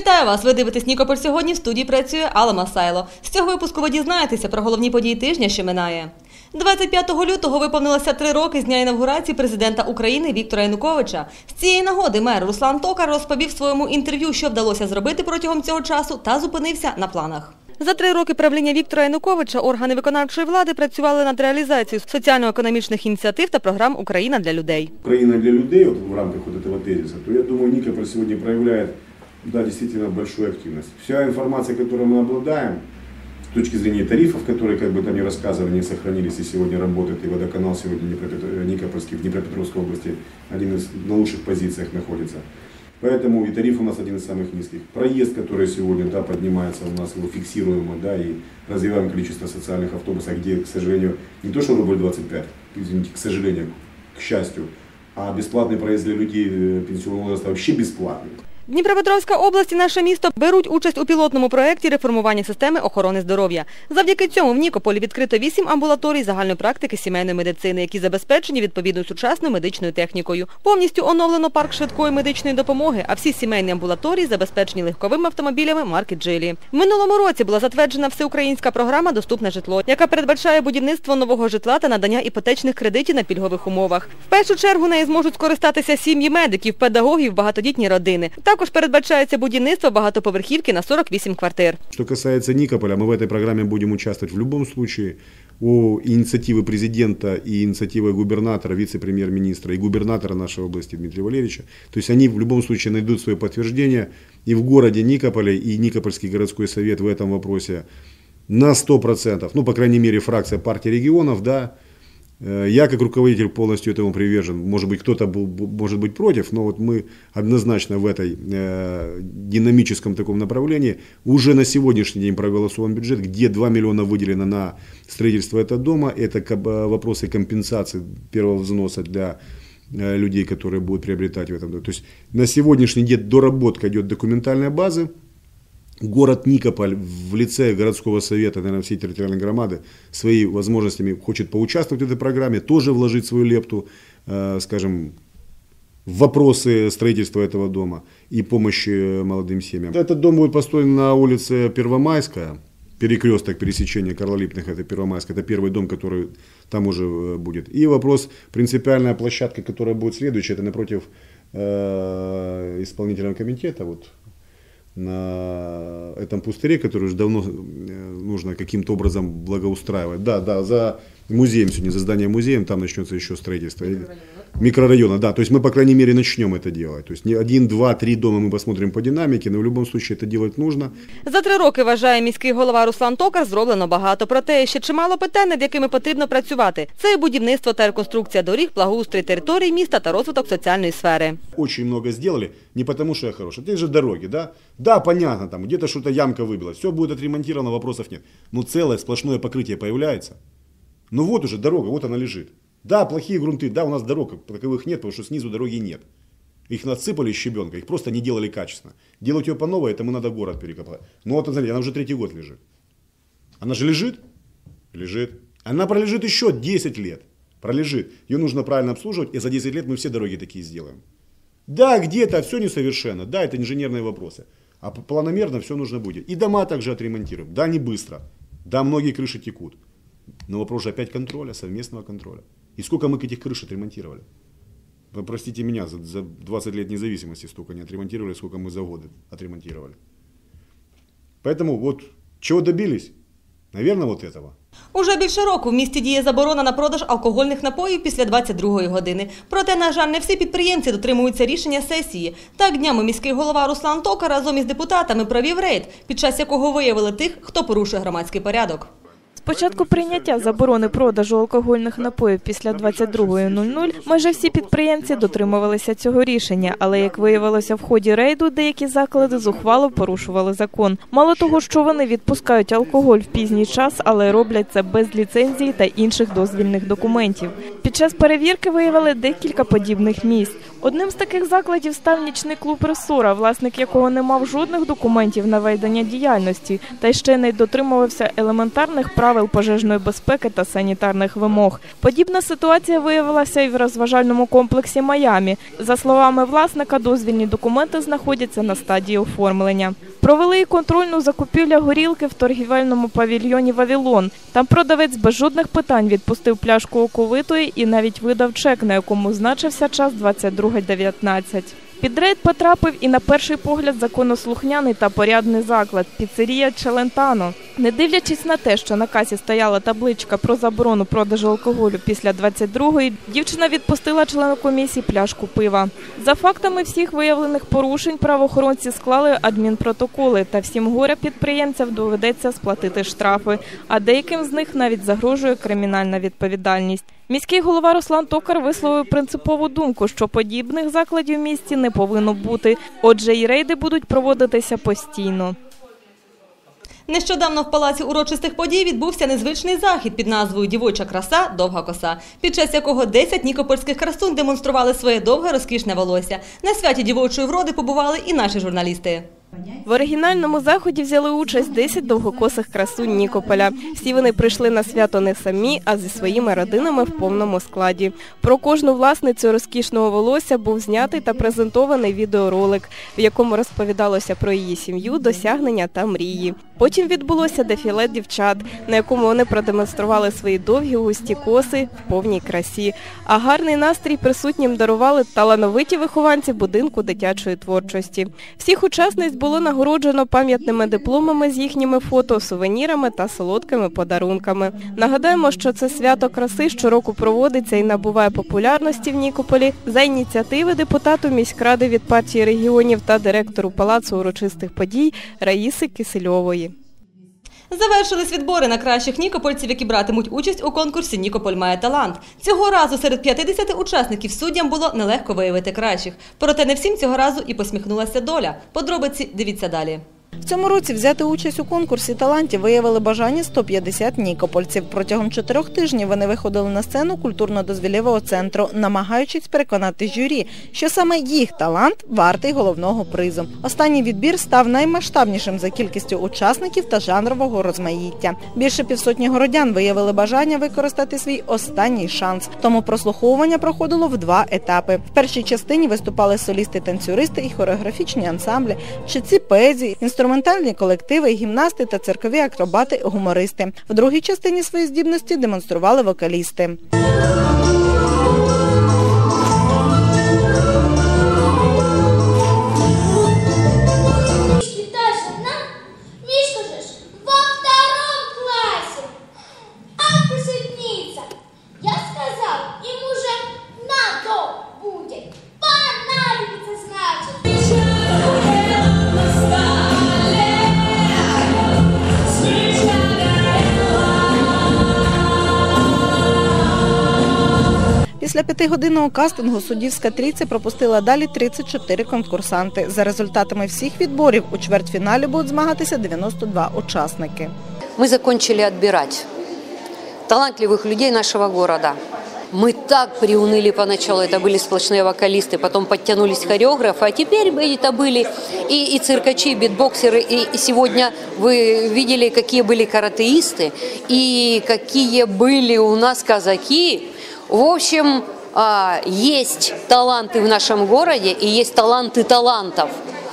Вітаю вас! Ви дивитесь Нікополь сьогодні. В студії працює Алла Масайло. З цього випуску ви дізнаєтеся про головні події тижня, що минає. 25 лютого виповнилося три роки з дня інавгурації президента України Віктора Януковича. З цієї нагоди мер Руслан Токар розповів своєму інтерв'ю, що вдалося зробити протягом цього часу, та зупинився на планах. За три роки правління Віктора Януковича органи виконавчої влади працювали над реалізацією соціально-економічних ініціатив та програм Україна для людей. Украина для людей вот в рамках этого тезиса, то я думаю, Никополь сегодня проявляет, да, действительно большую активность. Вся информация, которой мы обладаем, с точки зрения тарифов, которые, как бы там ни рассказывали, не сохранились и сегодня работают, и водоканал сегодня Никопольский в Днепропетровской области один из на лучших позициях находится. Поэтому и тариф у нас один из самых низких. Проезд, который сегодня да, поднимается у нас, его фиксируем мы, да, и развиваем количество социальных автобусов, где, к сожалению, не то что рубль 25, извините, к сожалению, к счастью, а бесплатный проезд для людей э, пенсионного возраста вообще бесплатный. Дніпропетровська область і наше місто беруть участь у пілотному проєкті реформування системи охорони здоров'я. Завдяки цьому в Нікополі відкрито вісім амбулаторій загальної практики сімейної медицини, які забезпечені відповідною сучасною медичною технікою. Повністю оновлено парк швидкої медичної допомоги, а всі сімейні амбулаторії забезпечені легковими автомобілями марки Джилі. В минулому році була затверджена всеукраїнська програма Доступне житло, яка передбачає будівництво нового житла та надання іпотечних кредитів на пільгових умовах. В першу чергу нею зможуть скористатися сім'ї медиків, педагогів, багатодітні родини. Також передбачається будівництво багатоповерхівки на 48 квартир. Что касается Никополя, мы в этой программе будем участвовать в любом случае. У инициативы президента и инициативы губернатора, вице-премьер-министра и губернатора нашей области Дмитрия Валерьевича. То есть они в любом случае найдут свое подтверждение. И в городе Никополе, и Никопольский городской совет в этом вопросе на 100%, ну, по крайней мере, фракция партии регионов, да, Э, я как руководитель полностью этому привержен. Может быть, кто-то был, может быть против, но вот мы однозначно в этой э, динамическом таком направлении уже на сегодняшний день проголосован бюджет, где 2 миллиона выделено на строительство этого дома. Это э, вопросы компенсации первого взноса для э, людей, которые будут приобретать в этом доме. То есть на сегодняшний день доработка идет документальной базы, город Никополь в лице городского совета, наверное, всей территориальной громады своими возможностями хочет поучаствовать в этой программе, тоже вложить свою лепту, э, скажем, в вопросы строительства этого дома и помощи молодым семьям. Этот дом будет построен на улице Первомайская, перекресток пересечения Карла Липных, это Первомайская, это первый дом, который там уже э, будет. И вопрос, принципиальная площадка, которая будет следующая, это напротив э, исполнительного комитета, вот на этом пустыре, который уже давно э, нужно каким-то образом благоустраивать. Да, да, за музеем сегодня, за зданием музея, там начнется еще строительство. Микрорайона, да. То есть мы, по крайней мере, начнем это делать. То есть не один, два, три дома мы посмотрим по динамике, но в любом случае это делать нужно. За три роки, вважає міський голова Руслан Токар, зроблено багато. Проте є ще чимало питань, над якими потрібно працювати. Це і будівництво та реконструкція доріг, благоустрій територій міста та розвиток соціальної сфери. Очень много сделали, не потому что я хороший. Это же дороги, да? Да, понятно, там где-то что-то ямка выбилась, все будет отремонтировано, вопросов нет. Но целое сплошное покрытие появляется. Ну вот уже дорога, вот она лежит. Да, плохие грунты, да, у нас дорог таковых нет, потому что снизу дороги нет. Их насыпали из щебенка, их просто не делали качественно. Делать ее по новой, это мы надо город перекопать. Ну вот, смотрите, она уже третий год лежит. Она же лежит? Лежит. Она пролежит еще 10 лет. Пролежит. Ее нужно правильно обслуживать, и за 10 лет мы все дороги такие сделаем. Да, где-то все несовершенно, да, это инженерные вопросы. А планомерно все нужно будет. И дома также отремонтируем. Да, не быстро. Да, многие крыши текут. Но вопрос же опять контроля, совместного контроля. И сколько мы этих крыш отремонтировали? Вы простите меня, за, за 20 лет независимости столько не отремонтировали, сколько мы за годы отремонтировали. Поэтому вот чего добились? Наверное, вот этого. Уже більше року в місті діє заборона на продаж алкогольних напоїв після 22-ї години. Проте, на жаль, не всі підприємці дотримуються рішення сесії. Так днями міський голова Руслан Тока разом із депутатами провів рейд, під час якого виявили тих, хто порушує громадський порядок. Початку прийняття заборони продажу алкогольних напоїв після 22.00 майже всі підприємці дотримувалися цього рішення, але як виявилося в ході рейду, деякі заклади зухвало порушували закон. Мало того, що вони відпускають алкоголь в пізній час, але роблять це без ліцензії та інших дозвільних документів. Під час перевірки виявили декілька подібних місць. Одним з таких закладів став нічний клуб «Ресора», власник якого не мав жодних документів на ведення діяльності, та ще не дотримувався елементарних правил правил пожежної безпеки та санітарних вимог. Подібна ситуація виявилася і в розважальному комплексі Майамі. За словами власника, дозвільні документи знаходяться на стадії оформлення. Провели і контрольну закупівлю горілки в торгівельному павільйоні Вавілон. Там продавець без жодних питань відпустив пляшку оковитої і навіть видав чек, на якому значився час 22.19. Під рейд потрапив і на перший погляд законослухняний та порядний заклад – піцерія Челентано. Не дивлячись на те, що на касі стояла табличка про заборону продажу алкоголю після 22-ї, дівчина відпустила члену комісії пляшку пива. За фактами всіх виявлених порушень правоохоронці склали адмінпротоколи та всім горя підприємцям доведеться сплатити штрафи, а деяким з них навіть загрожує кримінальна відповідальність. Міський голова Руслан Токар висловив принципову думку, що подібних закладів в місті не повинно бути. Отже, і рейди будуть проводитися постійно. Нещодавно в палаці урочистих подій відбувся незвичний захід під назвою Дівоча краса довга коса, під час якого 10 нікопольських красунь демонстрували своє довге розкішне волосся. На святі дівочої вроди побували і наші журналісти. В оригінальному заході взяли участь 10 довгокосих красунь Нікополя. Всі вони прийшли на свято не самі, а зі своїми родинами в повному складі. Про кожну власницю розкішного волосся був знятий та презентований відеоролик, в якому розповідалося про її сім'ю, досягнення та мрії. Потім відбулося дефіле дівчат, на якому вони продемонстрували свої довгі густі коси в повній красі. А гарний настрій присутнім дарували талановиті вихованці будинку дитячої творчості. Всіх учасниць було нагороджено пам'ятними дипломами з їхніми фото, сувенірами та солодкими подарунками. Нагадаємо, що це свято краси щороку проводиться і набуває популярності в Нікополі за ініціативи депутату міськради від партії регіонів та директору палацу урочистих подій Раїси Кисельової. Завершились відбори на кращих нікопольців, які братимуть участь у конкурсі Нікополь має талант. Цього разу серед 50 учасників суддям було нелегко виявити кращих. Проте не всім цього разу і посміхнулася доля. Подробиці дивіться далі. В цьому році взяти участь у конкурсі талантів виявили бажання 150 нікопольців. Протягом чотирьох тижнів вони виходили на сцену культурно-дозвілєвого центру, намагаючись переконати журі, що саме їх талант вартий головного призу. Останній відбір став наймасштабнішим за кількістю учасників та жанрового розмаїття. Більше півсотні городян виявили бажання використати свій останній шанс. Тому прослуховування проходило в два етапи. В першій частині виступали солісти, танцюристи і хореографічні ансамблі, читці поезії, інструментальні колективи, гімнасти та циркові акробати, гумористи. В другій частині свої здібності демонстрували вокалісти. п'ятигодинного кастингу суддівська трійця пропустила далі 34 конкурсанти. За результатами всіх відборів у чвертьфіналі будуть змагатися 92 учасники. Мы закончили отбирать талантливых людей нашего города. Мы так приуныли поначалу, это были сплошные вокалисты, потом подтянулись хореографы, а теперь бы это были и, и циркачи, и битбоксеры, и, и сегодня вы видели, какие были каратеисты, и какие были у нас казаки. В общем, а, есть таланты в нашем городе, и есть таланты талантов.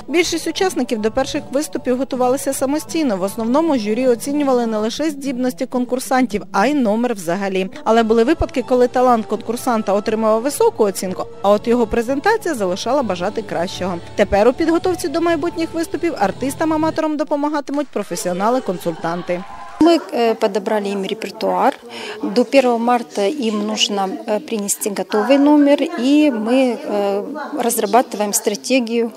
Більшість учасників до перших виступів готувалися самостійно. В основному журі оцінювали не лише здібності конкурсантів, а й номер взагалі. Але були випадки, коли талант конкурсанта отримував високу оцінку, а от його презентація залишала бажати кращого. Тепер у підготовці до майбутніх виступів артистам-аматорам допомагатимуть професіонали-консультанти. Мы э, подобрали им репертуар. До 1 марта им нужно э, принести готовый номер, и мы э, разрабатываем стратегию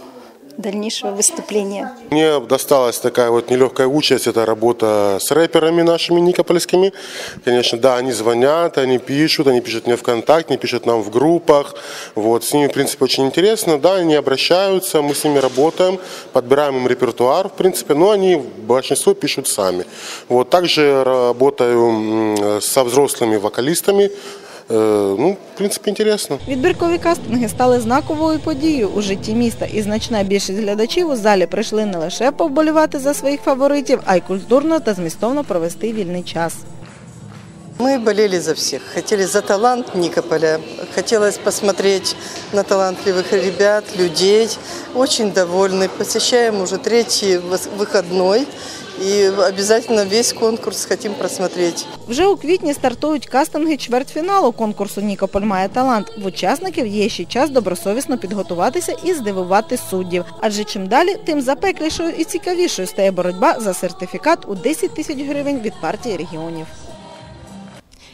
дальнейшего выступления. Мне досталась такая вот нелегкая участь, это работа с рэперами нашими никопольскими. Конечно, да, они звонят, они пишут, они пишут мне ВКонтакте, они пишут нам в группах. Вот, с ними, в принципе, очень интересно, да, они обращаются, мы с ними работаем, подбираем им репертуар, в принципе, но они большинство пишут сами. Вот, также работаю со взрослыми вокалистами, ну, в принципе, интересно. Відбіркові кастинги стали знаковою подією у житті міста, і значна більшість глядачів у залі прийшли не лише повболівати за своїх фаворитів, а й культурно та змістовно провести вільний час. Мы болели за всех. Хотели за талант Никополя. Хотелось посмотреть на талантливых ребят, людей. Очень довольны. Посещаем уже третий вос- выходной. И обязательно весь конкурс хочемо просмотрети. Вже у квітні стартують кастинги чвертьфіналу конкурсу Нікополь має талант. В учасників є ще час добросовісно підготуватися і здивувати суддів. Адже чим далі, тим запеклішою і цікавішою стає боротьба за сертифікат у 10 тисяч гривень від партії регіонів.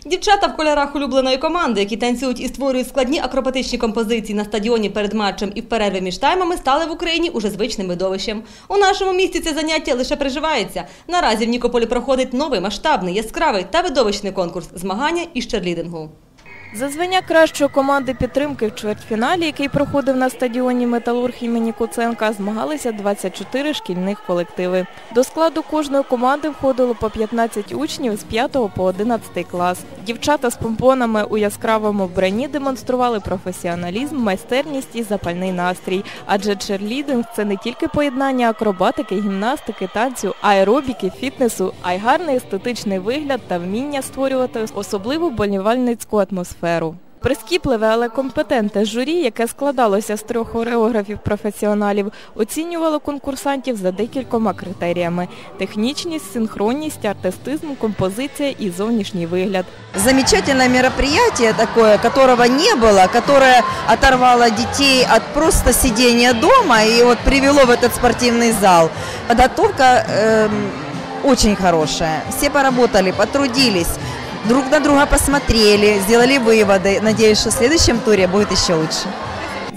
Дівчата в кольорах улюбленої команди, які танцюють і створюють складні акробатичні композиції на стадіоні перед матчем і в перерві між таймами, стали в Україні уже звичним видовищем. У нашому місті це заняття лише приживається. Наразі в Нікополі проходить новий масштабний, яскравий та видовищний конкурс змагання із черлідингу. За звання кращої команди підтримки в чвертьфіналі, який проходив на стадіоні Металург імені Куценка, змагалися 24 шкільних колективи. До складу кожної команди входило по 15 учнів з 5 по 11 клас. Дівчата з помпонами у яскравому вбранні демонстрували професіоналізм, майстерність і запальний настрій. Адже черлідинг – це не тільки поєднання акробатики, гімнастики, танцю, аеробіки, фітнесу, а й гарний естетичний вигляд та вміння створювати особливу болівальницьку атмосферу Прискіпливе, але компетентне журі, яке складалося з трьох хореографів-професіоналів, оцінювало конкурсантів за декількома критеріями: технічність, синхронність, артистизм, композиція і зовнішній вигляд. замечательное мероприятие такое, которого не было, которое оторвало детей от просто сидения дома и вот привело в этот спортивный зал. Подготовка эм, очень хорошая. Все поработали, потрудились, друг на друга посмотрели, сделали выводы. Надеюсь, что в следующем туре будет еще лучше.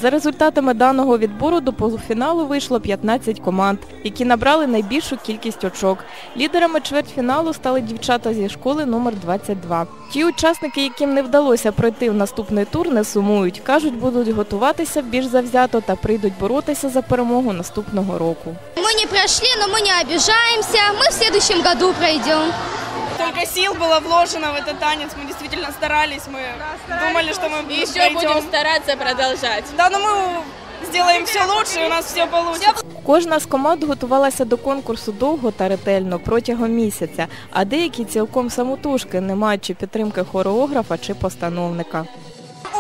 За результатами даного відбору до полуфіналу вийшло 15 команд, які набрали найбільшу кількість очок. Лідерами чвертьфіналу стали дівчата зі школи номер 22. Ті учасники, яким не вдалося пройти в наступний тур, не сумують. Кажуть, будуть готуватися більш завзято та прийдуть боротися за перемогу наступного року. Мы не прошли, но мы не обижаемся. Мы в следующем году пройдем. Столько сил было вложено в этот танец, мы действительно старались, мы думали, что мы еще будем стараться продолжать. Да, но мы сделаем все лучше, и у нас все получится. Кожна з команд готувалася до конкурсу довго та ретельно протягом місяця, а деякі цілком самотужки, не маючи підтримки хореографа чи постановника.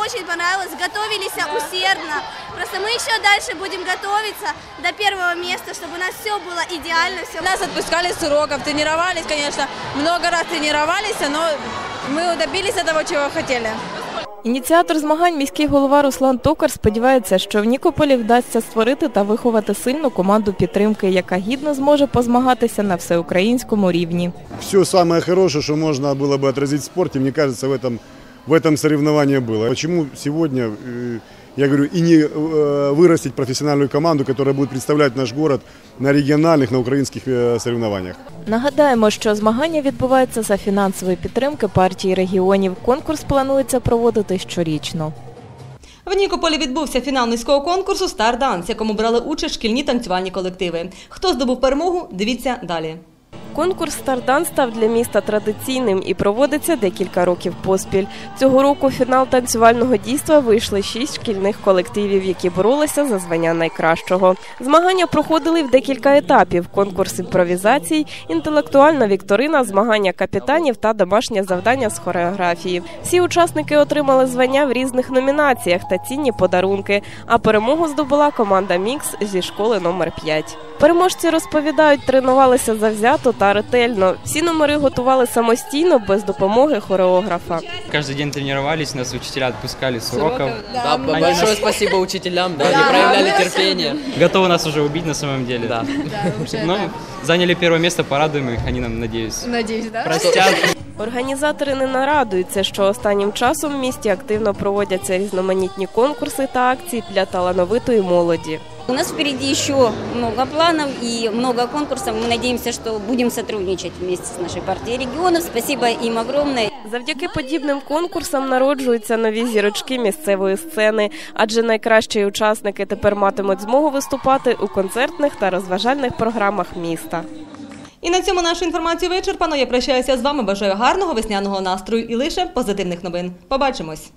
Очень понравилось, готовились усердно. Просто мы еще дальше будем готовиться до первого места, чтобы у нас все было идеально. Все. Нас отпускали с уроков, тренировались, конечно, много раз тренировались, но мы добились того, чего хотели. Ініціатор змагань міський голова Руслан Токар сподівається, що в Нікополі вдасться створити та виховати сильну команду підтримки, яка гідно зможе позмагатися на всеукраїнському рівні. все самое хорошее, что можно было бы отразить в спорте, мне кажется, в этом, в этом соревновании было. Почему сегодня, э, я говорю, и не э, вырастить профессиональную команду, которая будет представлять наш город на региональных, на украинских э, соревнованиях? Нагадаємо, що змагання відбуваються за фінансової підтримки партії регіонів. Конкурс планується проводити щорічно. В Нікополі відбувся фінал міського конкурсу «Стар Данс», в якому брали участь шкільні танцювальні колективи. Хто здобув перемогу, дивіться далі. Конкурс «Стардан» став для міста традиційним і проводиться декілька років поспіль. Цього року в фінал танцювального дійства вийшли шість шкільних колективів, які боролися за звання найкращого. Змагання проходили в декілька етапів: конкурс імпровізацій, інтелектуальна вікторина, змагання капітанів та домашнє завдання з хореографії. Всі учасники отримали звання в різних номінаціях та цінні подарунки. А перемогу здобула команда Мікс зі школи номер 5 Переможці розповідають, тренувалися завзято та ретельно. Всі номери готували самостійно без допомоги хореографа. Каждый день тренировались, нас учителя отпускали с уроков. Да, большое спасибо учителям, да, они проявляли терпение. Готовы нас уже убить на самом деле. Да. Ну, заняли первое место, порадуем их, они нам, надеюсь, Надеюсь, да? простят. Організатори не нарадуються, що останнім часом в місті активно проводяться різноманітні конкурси та акції для талановитої молоді. У нас впереди еще много планов и много конкурсов. Мы надеемся, что будем сотрудничать вместе с нашей партией регионов. Спасибо им огромное. Завдяки подібним конкурсам народжуються нові зірочки місцевої сцени, адже найкращі учасники тепер матимуть змогу виступати у концертних та розважальних програмах міста. І на цьому нашу інформацію вичерпано. Я прощаюся з вами. Бажаю гарного весняного настрою і лише позитивних новин. Побачимось.